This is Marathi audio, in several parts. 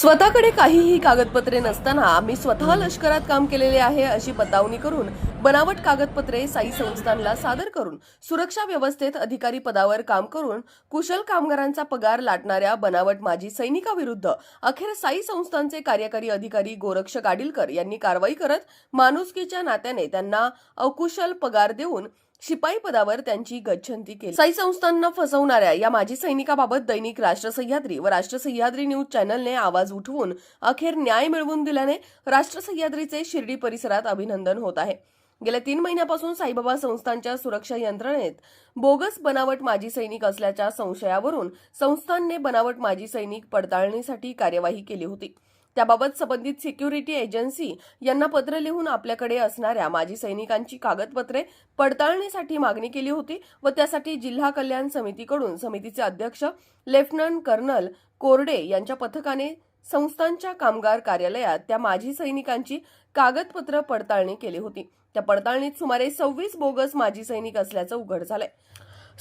स्वतःकडे काहीही कागदपत्रे नसताना आम्ही स्वतः लष्करात काम केलेले आहे अशी बतावणी करून बनावट कागदपत्रे साई संस्थांना सादर करून सुरक्षा व्यवस्थेत अधिकारी पदावर काम करून कुशल कामगारांचा पगार लाटणाऱ्या बनावट माजी सैनिकाविरुद्ध अखेर साई संस्थांचे कार्यकारी अधिकारी गोरक्ष गाडीलकर यांनी कारवाई करत माणुसकीच्या नात्याने त्यांना अकुशल पगार देऊन शिपाई पदावर त्यांची गच्छंती केली. साई संस्थांना फसवणाऱ्या या माजी सैनिकाबाबत दैनिक राष्ट्र सह्याद्री व राष्ट्र सह्याद्री न्यूज चॅनलने आवाज उठवून अखेर न्याय मिळवून दिल्याने राष्ट्र सह्याद्रीचे शिर्डी परिसरात अभिनंदन होत आहे. गेल्या तीन महिन्यापासून साईबाबा संस्थांच्या सुरक्षा यंत्रणेत बोगस बनावट माजी सैनिक असल्याच्या संशयावरून संस्थांनी बनावट माजी सैनिक पडताळणीसाठी कार्यवाही केली होती. त्याबाबत संबंधित सिक्युरिटी एजन्सी यांना पत्र लिहून आपल्याकडे असणाऱ्या माजी सैनिकांची कागदपत्रे पडताळणीसाठी मागणी केली होती व त्यासाठी जिल्हा कल्याण समितीकडून समितीचे अध्यक्ष लेफ्टनंट कर्नल कोरडे यांच्या पथकाने संस्थांच्या कामगार कार्यालयात त्या माजी सैनिकांची कागदपत्र पडताळणी केली होती. त्या पडताळणीत सुमारे सव्वीस बोगस माजी सैनिक असल्याचं उघड झालंय.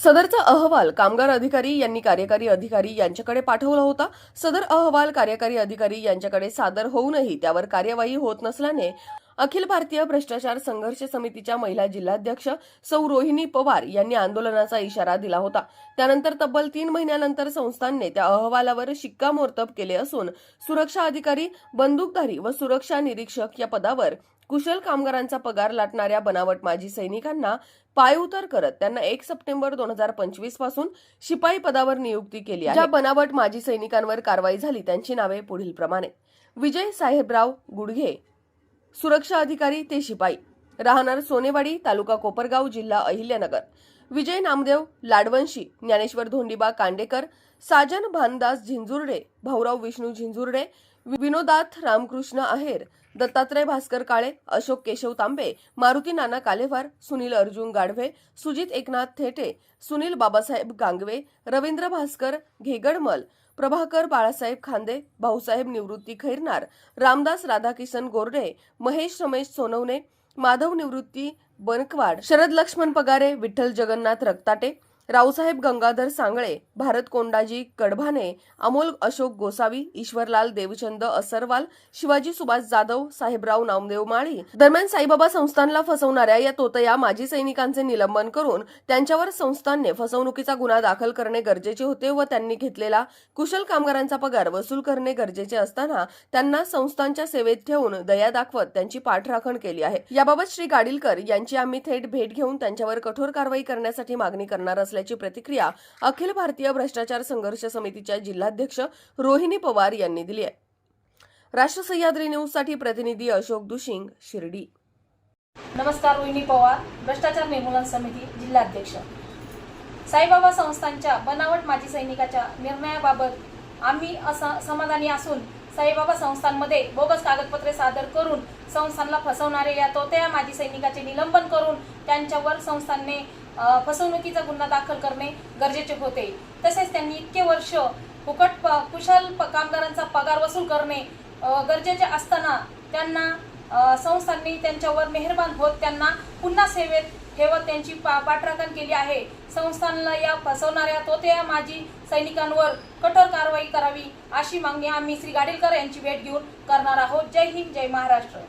सदरचा अहवाल कामगार अधिकारी यांनी कार्यकारी अधिकारी यांच्याकडे पाठवला होता. सदर अहवाल कार्यकारी अधिकारी यांच्याकडे सादर होऊनही त्यावर कार्यवाही होत नसल्याने अखिल भारतीय भ्रष्टाचार संघर्ष समितीच्या महिला जिल्हाध्यक्ष सौ रोहिणी पवार यांनी आंदोलनाचा इशारा दिला होता. त्यानंतर तब्बल तीन महिन्यानंतर संस्थांनी त्या अहवालावर शिक्कामोर्तब केले असून सुरक्षा अधिकारी बंदूकधारी व सुरक्षा निरीक्षक या पदावर कुशल कामगारांचा पगार लाटणाऱ्या बनावट माजी सैनिकांना पायउतार करत त्यांना एक सप्टेंबर दोन हजार पंचवीसपासून शिपाई पदावर नियुक्ती केली आहे. ज्या बनावट माजी सैनिकांवर कारवाई झाली त्यांची नावे पुढील प्रमाणे. विजय साहेबराव गुडघे सुरक्षा अधिकारी ते शिपाई. राहणार सोनेवाडी तालुका कोपरगाव जिल्हा अहिल्यानगर. विजय नामदेव लाडवंशी ज्ञानेश्वर धोंडीबा कांडेकर साजन भानदास झिंजुर्डे भाऊराव विष्णू झिंजुर्डे विनोदात रामकृष्ण आहेर दत्तात्रय भास्कर काळे अशोक केशव तांबे मारुती नाना कालेवार सुनील अर्जुन गाढवे सुजित एकनाथ थेटे सुनील बाबासाहेब गांगवे रवींद्र भास्कर घेगडमल प्रभाकर बाळासाहेब खांदे भाऊसाहेब निवृत्ती खैरनार रामदास राधाकिशन गोरडे महेश रमेश सोनवणे माधव निवृत्ती बनकवाड शरद लक्ष्मण पगारे विठ्ठल जगन्नाथ रक्ताटे रावसाहेब गंगाधर सांगळे भारत कोंडाजी कडभाने अमोल अशोक गोसावी ईश्वरलाल देवचंद असरवाल शिवाजी सुभाष जाधव साहेबराव नामदेव माळी. दरम्यान साईबाबा संस्थानला फसवणाऱ्या या तोतया माजी सैनिकांचे निलंबन करून त्यांच्यावर संस्थानने फसवणुकीचा गुन्हा दाखल करणे गरजेचे होते व त्यांनी घेतलेला कुशल कामगारांचा पगार वसूल करणे गरजेचे असताना त्यांना संस्थांच्या सेवेत ठेवून दया दाखवत त्यांची पाठराखण केली आहे. याबाबत श्री गाडीलकर यांची आम्ही थेट भेट घेऊन त्यांच्यावर कठोर कारवाई करण्यासाठी मागणी करणार असल्याचे प्रतिक्रिया अखिल भारतीय भ्रष्टाचार संघर्ष समितीच्या जिल्हाध्यक्ष रोहिणी पवार यांनी दिली आहे. राष्ट्र सह्याद्री न्यूजसाठी प्रतिनिधी अशोक दुशिंग शिर्डी. नमस्कार रोहिणी पवार भ्रष्टाचार निर्मूलन समिती जिल्हाध्यक्ष. साईबाबा संस्थांच्या बनावट माजी सैनिकाच्या निर्णयाबाबत आम्ही असं समाधानी असून साईबाबा संस्थांमध्ये बोगस कागदपत्रे सादर करून संस्थांना फसवणारे या तोत्या माजी सैनिकाचे निलंबन करून त्यांच्यावर संस्थांनी फसवणुकीचा गुन्हा दाखल करणे गरजेचे होते. तसेच त्यांनी इतके वर्ष फुकट प- कुशल कामगारांचा पगार वसूल करणे गरजेचे असताना त्यांना संस्थांनी त्यांच्यावर मेहरबान होत त्यांना पुन्हा सेवेत ठेवत त्यांची पा पाठराखण केली आहे. संस्थानला या फसवणाऱ्या तोत्या माजी सैनिकांवर कठोर कारवाई करावी अशी मागणी आम्ही श्री गाडीलकर यांची भेट घेऊन करणार आहोत. जय हिंद जय महाराष्ट्र.